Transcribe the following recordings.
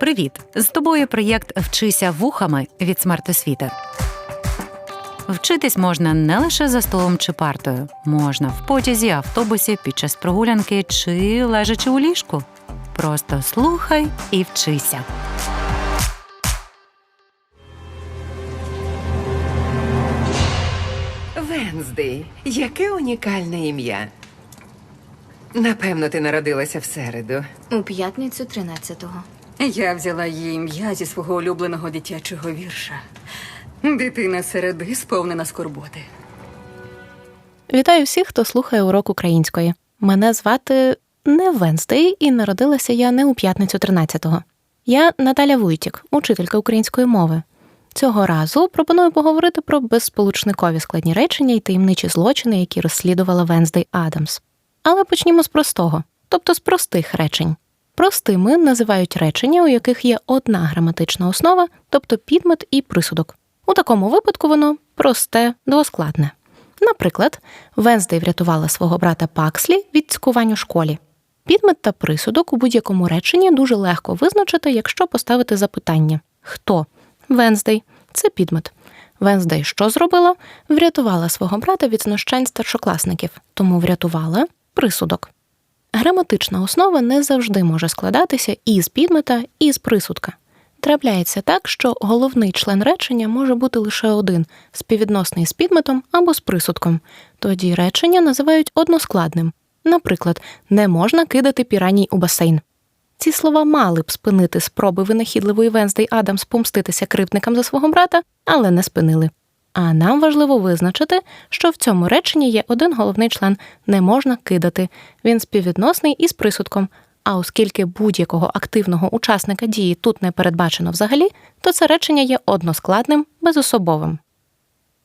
Привіт! З тобою проєкт Вчися вухами від смертосвіти. Вчитись можна не лише за столом чи партою, можна в потязі, автобусі, під час прогулянки чи лежачи у ліжку. Просто слухай і вчися. Венздей, яке унікальне ім'я. Напевно, ти народилася в середу. У п'ятницю 13-го. Я взяла її ім'я зі свого улюбленого дитячого вірша. Дитина середи сповнена скорботи. Вітаю всіх, хто слухає урок української. Мене звати не Венстей, і народилася я не у п'ятницю 13-го. Я Наталя Вуйтік, учителька української мови. Цього разу пропоную поговорити про безсполучникові складні речення і таємничі злочини, які розслідувала Венздей Адамс. Але почнімо з простого, тобто з простих речень. Простими називають речення, у яких є одна граматична основа, тобто підмет і присудок. У такому випадку воно просте, двоскладне. Наприклад, Венздей врятувала свого брата Пакслі від цькувань у школі. Підмет та присудок у будь-якому реченні дуже легко визначити, якщо поставити запитання: хто? Венздей це підмет. Венздей що зробила? Врятувала свого брата від знущань старшокласників, тому врятувала присудок. Граматична основа не завжди може складатися із підмета, і з присудка. Трапляється так, що головний член речення може бути лише один співвідносний з підметом або з присудком. Тоді речення називають односкладним. Наприклад, не можна кидати піраній у басейн. Ці слова мали б спинити спроби винахідливої Венздей Адамс помститися кривдникам за свого брата, але не спинили. А нам важливо визначити, що в цьому реченні є один головний член не можна кидати. Він співвідносний із присудком. А оскільки будь-якого активного учасника дії тут не передбачено взагалі, то це речення є односкладним, безособовим.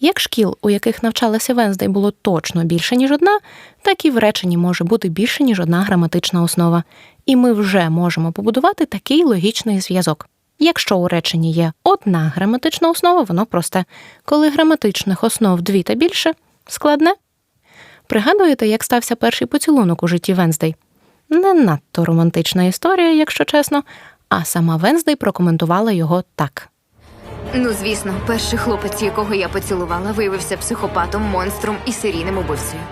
Як шкіл, у яких навчалася Венздей, було точно більше, ніж одна, так і в реченні може бути більше, ніж одна граматична основа. І ми вже можемо побудувати такий логічний зв'язок. Якщо у реченні є одна граматична основа, воно просте. Коли граматичних основ дві та більше складне. Пригадуєте, як стався перший поцілунок у житті Венздей? Не надто романтична історія, якщо чесно, а сама Венздей прокоментувала його так. Ну, звісно, перший хлопець, якого я поцілувала, виявився психопатом, монстром і серійним убивцею.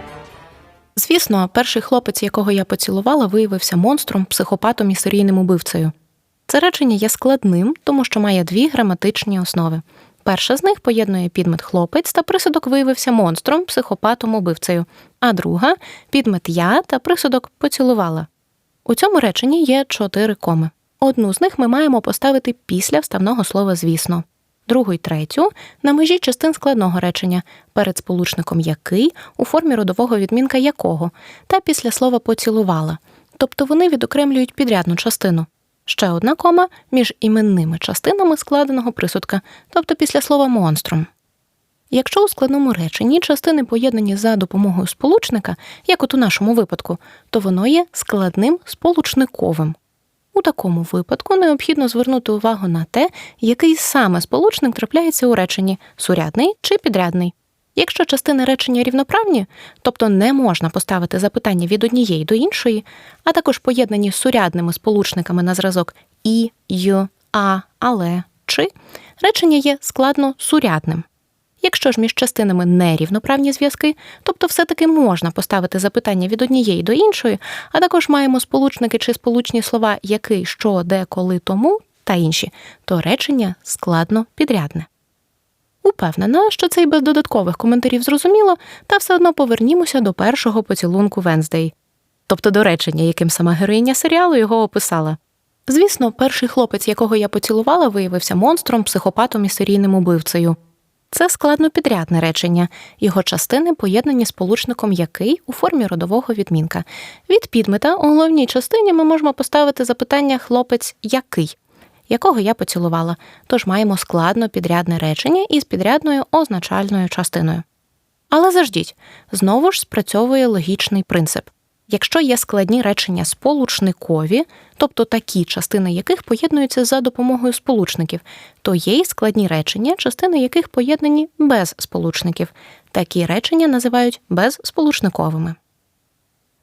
Звісно, перший хлопець, якого я поцілувала, виявився монстром, психопатом і серійним убивцею. Це речення є складним, тому що має дві граматичні основи. Перша з них поєднує підмет хлопець та присудок виявився монстром, психопатом, убивцею, а друга підмет я та присудок поцілувала. У цьому реченні є чотири коми. Одну з них ми маємо поставити після вставного слова звісно, другу й третю на межі частин складного речення перед сполучником який у формі родового відмінка якого та після слова поцілувала, тобто вони відокремлюють підрядну частину. Ще одна кома між іменними частинами складеного присудка, тобто після слова монстром. Якщо у складному реченні частини поєднані за допомогою сполучника, як от у нашому випадку, то воно є складним сполучниковим. У такому випадку необхідно звернути увагу на те, який саме сполучник трапляється у реченні сурядний чи підрядний. Якщо частини речення рівноправні, тобто не можна поставити запитання від однієї до іншої, а також поєднані сурядними сполучниками на зразок і, й, а, але, чи, речення є складно сурядним. Якщо ж між частинами нерівноправні зв'язки, тобто все-таки можна поставити запитання від однієї до іншої, а також маємо сполучники чи сполучні слова який, що, де, коли, тому та інші, то речення складно підрядне. Упевнена, що це й без додаткових коментарів зрозуміло, та все одно повернімося до першого поцілунку Венздей, тобто до речення, яким сама героїня серіалу його описала. Звісно, перший хлопець, якого я поцілувала, виявився монстром, психопатом і серійним убивцею. Це складно підрядне речення, його частини поєднані сполучником який у формі родового відмінка. Від підмета у головній частині ми можемо поставити запитання хлопець який, якого я поцілувала, тож маємо складно підрядне речення із підрядною означальною частиною. Але заждіть, знову ж спрацьовує логічний принцип. Якщо є складні речення сполучникові, тобто такі частини яких поєднуються за допомогою сполучників, то є й складні речення, частини яких поєднані без сполучників. Такі речення називають безсполучниковими.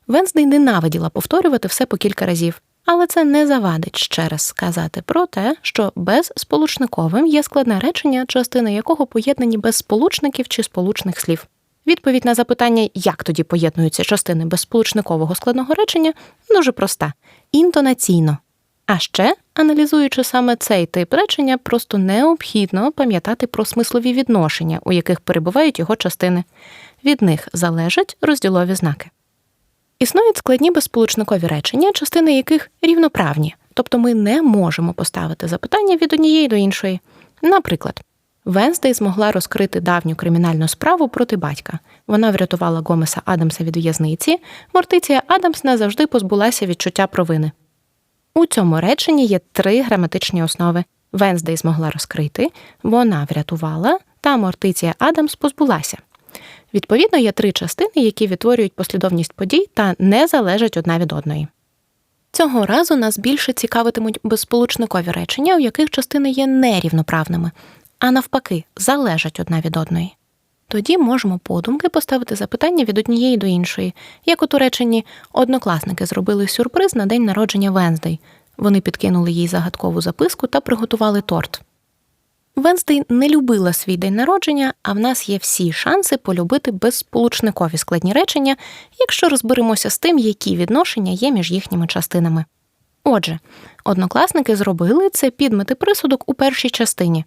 Венздей ненавиділа повторювати все по кілька разів, Але це не завадить ще раз сказати про те, що безсполучниковим є складне речення, частини якого поєднані без сполучників чи сполучних слів. Відповідь на запитання, як тоді поєднуються частини безсполучникового складного речення, дуже проста інтонаційно. А ще, аналізуючи саме цей тип речення, просто необхідно пам'ятати про смислові відношення, у яких перебувають його частини. Від них залежать розділові знаки. Існують складні безсполучникові речення, частини яких рівноправні, тобто ми не можемо поставити запитання від однієї до іншої. Наприклад, Венздей змогла розкрити давню кримінальну справу проти батька. Вона врятувала Гомеса Адамса від в'язниці. Мортиція Адамс назавжди позбулася відчуття провини. У цьому реченні є три граматичні основи. Венздей змогла розкрити, вона врятувала, та Мортиція Адамс позбулася. Відповідно, є три частини, які відтворюють послідовність подій та не залежать одна від одної. Цього разу нас більше цікавитимуть безсполучникові речення, у яких частини є нерівноправними, а навпаки, залежать одна від одної. Тоді можемо подумки поставити запитання від однієї до іншої, як от у реченні однокласники зробили сюрприз на день народження Венздей. Вони підкинули їй загадкову записку та приготували торт. Венздей не любила свій день народження, а в нас є всі шанси полюбити безсполучникові складні речення, якщо розберемося з тим, які відношення є між їхніми частинами. Отже, однокласники зробили це підмети присудок у першій частині.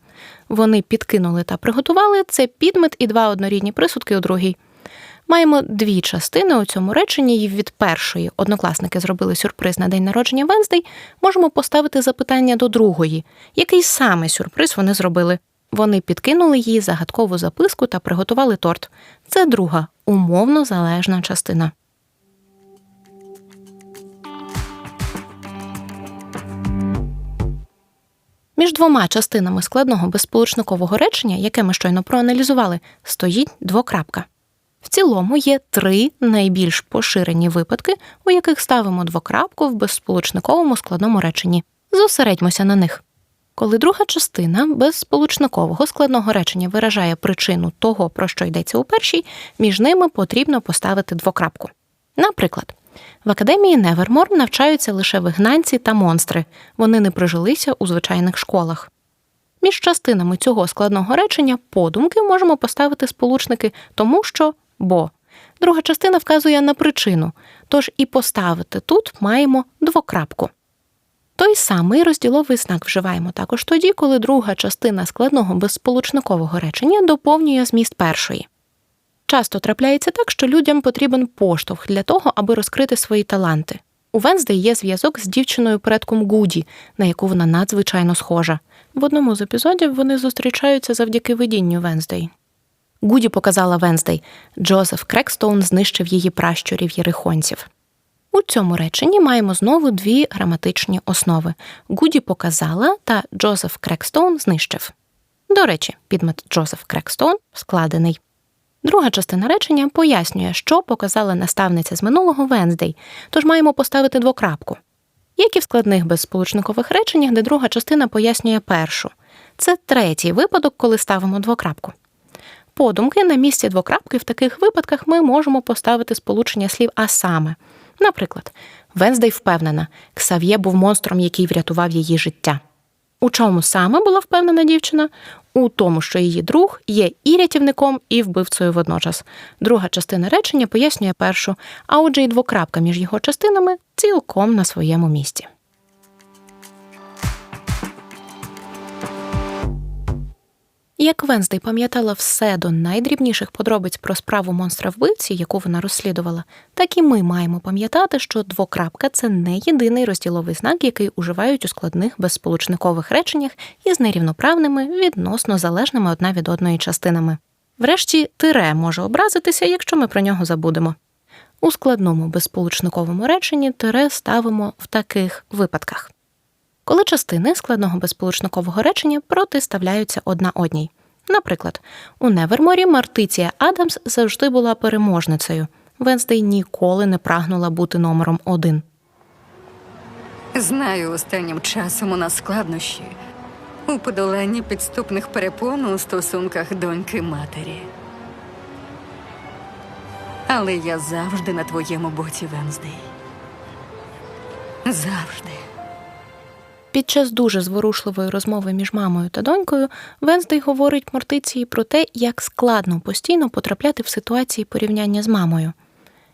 Вони підкинули та приготували це підмет і два однорідні присудки у другій. Маємо дві частини у цьому реченні, і від першої однокласники зробили сюрприз на день народження Венздей. Можемо поставити запитання до другої, який саме сюрприз вони зробили. Вони підкинули їй загадкову записку та приготували торт. Це друга умовно залежна частина. Між двома частинами складного безсполучникового речення, яке ми щойно проаналізували, стоїть двокрапка. В цілому є три найбільш поширені випадки, у яких ставимо двокрапку в безсполучниковому складному реченні. Зосередьмося на них. Коли друга частина безсполучникового складного речення виражає причину того, про що йдеться у першій, між ними потрібно поставити двокрапку. Наприклад, в академії Невермор навчаються лише вигнанці та монстри, вони не прижилися у звичайних школах. Між частинами цього складного речення подумки можемо поставити сполучники тому, що бо. Друга частина вказує на причину, тож і поставити тут маємо двокрапку. Той самий розділовий знак вживаємо також тоді, коли друга частина складного безсполучникового речення доповнює зміст першої. Часто трапляється так, що людям потрібен поштовх для того, аби розкрити свої таланти. У Венздей є зв'язок з дівчиною предком Гуді, на яку вона надзвичайно схожа. В одному з епізодів вони зустрічаються завдяки видінню Венздей. Гуді показала Венздей. Джозеф Крекстоун знищив її пращурів єрихонців. У цьому реченні маємо знову дві граматичні основи: Гуді показала та Джозеф Крекстоун знищив. До речі, підмет Джозеф Крекстоун складений. Друга частина речення пояснює, що показала наставниця з минулого Венздей, тож маємо поставити двокрапку. Як і в складних безсполучникових реченнях, де друга частина пояснює першу. Це третій випадок, коли ставимо двокрапку. Подумки на місці двокрапки в таких випадках ми можемо поставити сполучення слів а саме. Наприклад, Венздей впевнена, Ксав'є був монстром, який врятував її життя. У чому саме була впевнена дівчина? У тому, що її друг є і рятівником, і вбивцею водночас. Друга частина речення пояснює першу, а отже, і двокрапка між його частинами цілком на своєму місці. Як Венздей пам'ятала все до найдрібніших подробиць про справу монстра вбивці, яку вона розслідувала, так і ми маємо пам'ятати, що двокрапка це не єдиний розділовий знак, який уживають у складних безсполучникових реченнях із нерівноправними, відносно залежними одна від одної частинами. Врешті, тире може образитися, якщо ми про нього забудемо. У складному безсполучниковому реченні тире ставимо в таких випадках коли частини складного безсполучникового речення протиставляються одна одній. Наприклад, у Неверморі Мартиція Адамс завжди була переможницею. Венздей ніколи не прагнула бути номером один. Знаю, останнім часом у нас складнощі у подоланні підступних перепон у стосунках доньки матері. Але я завжди на твоєму боці, Венздей. Завжди. Під час дуже зворушливої розмови між мамою та донькою Венздей говорить Мортиції про те, як складно постійно потрапляти в ситуації порівняння з мамою.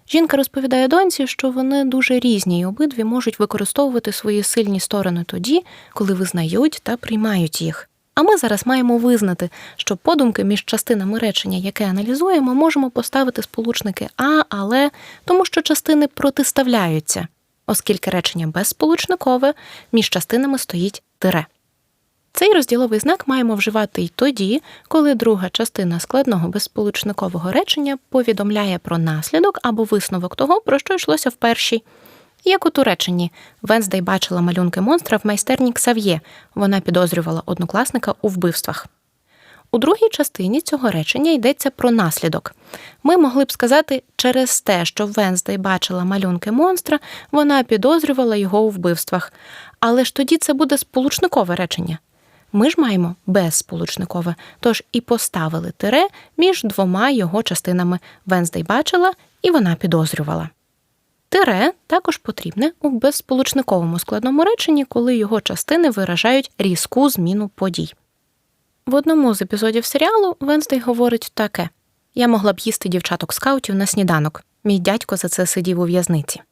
Жінка розповідає доньці, що вони дуже різні і обидві можуть використовувати свої сильні сторони тоді, коли визнають та приймають їх. А ми зараз маємо визнати, що подумки між частинами речення, яке аналізуємо, можемо поставити сполучники а, але, тому що частини протиставляються, оскільки речення безсполучникове, між частинами стоїть тире. Цей розділовий знак маємо вживати й тоді, коли друга частина складного безсполучникового речення повідомляє про наслідок або висновок того, про що йшлося в першій. Як у реченні Венздей бачила малюнки монстра в майстерні Ксав'є, вона підозрювала однокласника у вбивствах. У другій частині цього речення йдеться про наслідок. Ми могли б сказати, через те, що Венздей бачила малюнки монстра, вона підозрювала його у вбивствах. Але ж тоді це буде сполучникове речення. Ми ж маємо безсполучникове, тож і поставили тире між двома його частинами Венздей бачила і вона підозрювала. Тире також потрібне у безсполучниковому складному реченні, коли його частини виражають різку зміну подій. В одному з епізодів серіалу Венздей говорить таке: Я могла б їсти дівчаток скаутів на сніданок. Мій дядько за це сидів у в'язниці.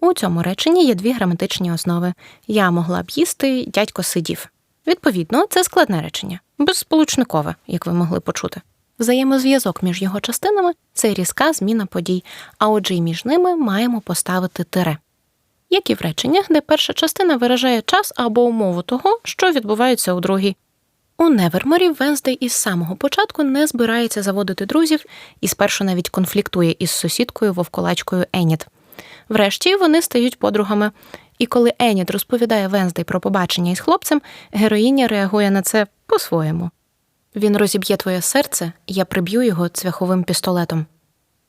У цьому реченні є дві граматичні основи. Я могла б їсти, дядько сидів. Відповідно, це складне речення, безсполучникове, як ви могли почути. Взаємозв'язок між його частинами це різка зміна подій, а отже, й між ними маємо поставити тире. Як і в реченнях, де перша частина виражає час або умову того, що відбувається у другій. У Неверморі Венздей із самого початку не збирається заводити друзів і спершу навіть конфліктує із сусідкою вовколачкою Еніт. Врешті вони стають подругами. І коли Еніт розповідає Венздей про побачення із хлопцем, героїня реагує на це по-своєму. Він розіб'є твоє серце, я приб'ю його цвяховим пістолетом.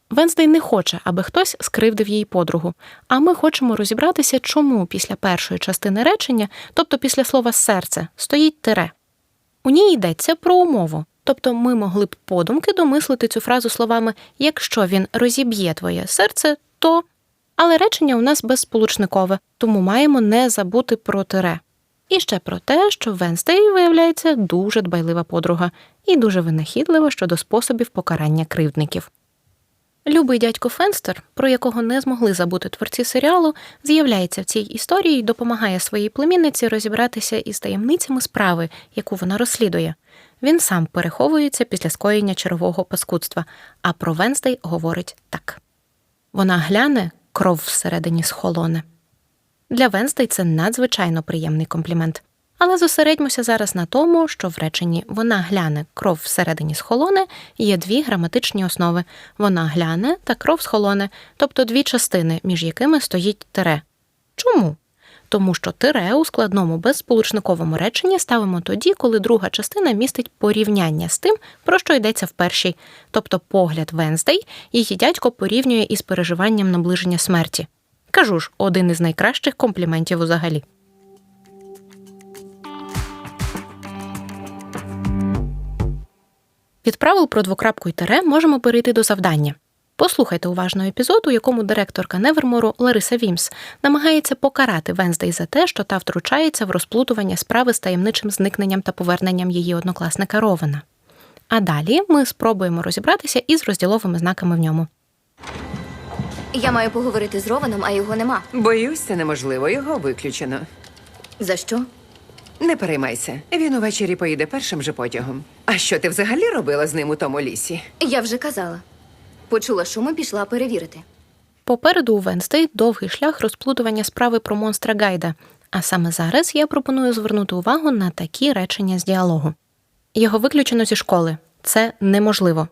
Венздей не хоче, аби хтось скривдив її подругу, а ми хочемо розібратися, чому після першої частини речення, тобто після слова серце, стоїть тире. У ній йдеться про умову, тобто ми могли б подумки домислити цю фразу словами якщо він розіб'є твоє серце, то. Але речення у нас безсполучникове, тому маємо не забути про тире. І ще про те, що Венстей, виявляється, дуже дбайлива подруга і дуже винахідлива щодо способів покарання кривдників. Любий дядько Фенстер, про якого не змогли забути творці серіалу, з'являється в цій історії і допомагає своїй племінниці розібратися із таємницями справи, яку вона розслідує. Він сам переховується після скоєння чергового паскудства, а про Венстей говорить так: вона гляне, кров всередині схолоне. Для Венстей це надзвичайно приємний комплімент. Але зосередьмося зараз на тому, що в реченні вона гляне, кров всередині схолоне є дві граматичні основи вона гляне та кров схолоне, тобто дві частини, між якими стоїть тире. Чому? Тому що тире у складному безсполучниковому реченні ставимо тоді, коли друга частина містить порівняння з тим, про що йдеться в першій, тобто погляд Венздей, її дядько порівнює із переживанням наближення смерті. Кажу ж, один із найкращих компліментів узагалі. Від правил про двокрапку й тире можемо перейти до завдання. Послухайте уважно епізод, у якому директорка Невермору Лариса Вімс намагається покарати Венздей за те, що та втручається в розплутування справи з таємничим зникненням та поверненням її однокласника Ровена. А далі ми спробуємо розібратися із розділовими знаками в ньому. Я маю поговорити з Рованом, а його нема. Боюсь, це неможливо, його виключено. За що? Не переймайся. Він увечері поїде першим же потягом. А що ти взагалі робила з ним у тому лісі? Я вже казала. Почула шум і пішла перевірити. Попереду у Венстей довгий шлях розплутування справи про монстра Гайда. А саме зараз я пропоную звернути увагу на такі речення з діалогу. Його виключено зі школи. Це неможливо.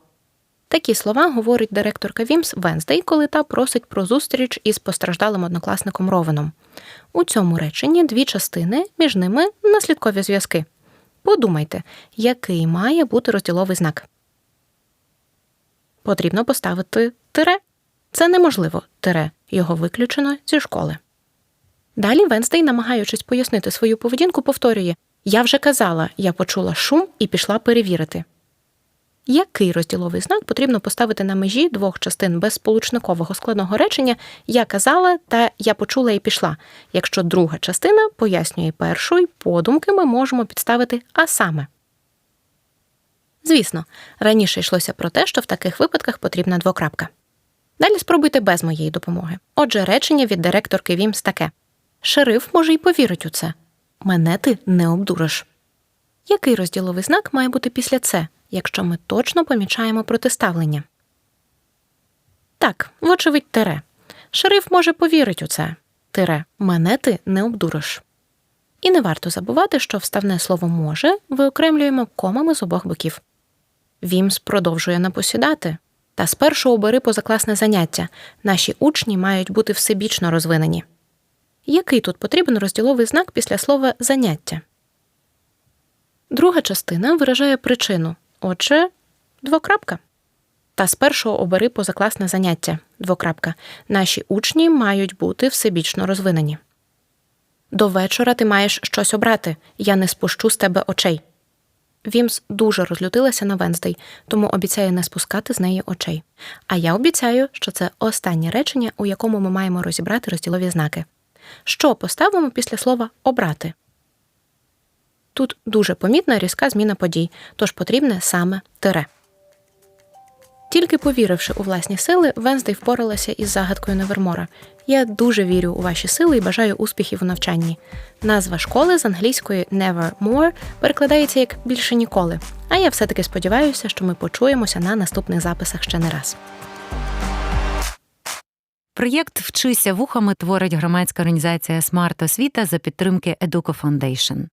Такі слова говорить директорка Вімс Венздей, коли та просить про зустріч із постраждалим однокласником Ровеном. У цьому реченні дві частини, між ними наслідкові зв'язки. Подумайте, який має бути розділовий знак. Потрібно поставити тире. Це неможливо тире. Його виключено зі школи. Далі Венстей, намагаючись пояснити свою поведінку, повторює Я вже казала, я почула шум і пішла перевірити. Який розділовий знак потрібно поставити на межі двох частин безсполучникового складного речення Я казала та Я почула і пішла. Якщо друга частина пояснює першу, і подумки ми можемо підставити а саме. Звісно, раніше йшлося про те, що в таких випадках потрібна двокрапка. Далі спробуйте без моєї допомоги. Отже, речення від директорки Вімс таке: Шериф може й повірить у це. Мене ти не обдуриш. Який розділовий знак має бути після це, якщо ми точно помічаємо протиставлення? Так, вочевидь, тире. Шериф може повірить у це. Тире, мене ти не обдуриш. І не варто забувати, що вставне слово може виокремлюємо комами з обох боків. Вімс продовжує напосідати. Та спершу обери позакласне заняття. Наші учні мають бути всебічно розвинені. Який тут потрібен розділовий знак після слова заняття? Друга частина виражає причину. Отже, двокрапка. Та спершу обери позакласне заняття. Двокрапка. Наші учні мають бути всебічно розвинені. До вечора ти маєш щось обрати. Я не спущу з тебе очей. Вімс дуже розлютилася на Венздей, тому обіцяє не спускати з неї очей. А я обіцяю, що це останнє речення, у якому ми маємо розібрати розділові знаки. Що поставимо після слова обрати? Тут дуже помітна різка зміна подій, тож потрібне саме тире. Тільки повіривши у власні сили, Венздей впоралася із загадкою Невермора. Я дуже вірю у ваші сили і бажаю успіхів у навчанні. Назва школи з англійської Nevermore перекладається як більше ніколи. А я все-таки сподіваюся, що ми почуємося на наступних записах ще не раз. Проєкт Вчися вухами творить громадська організація Смарт Освіта за підтримки Educo Foundation.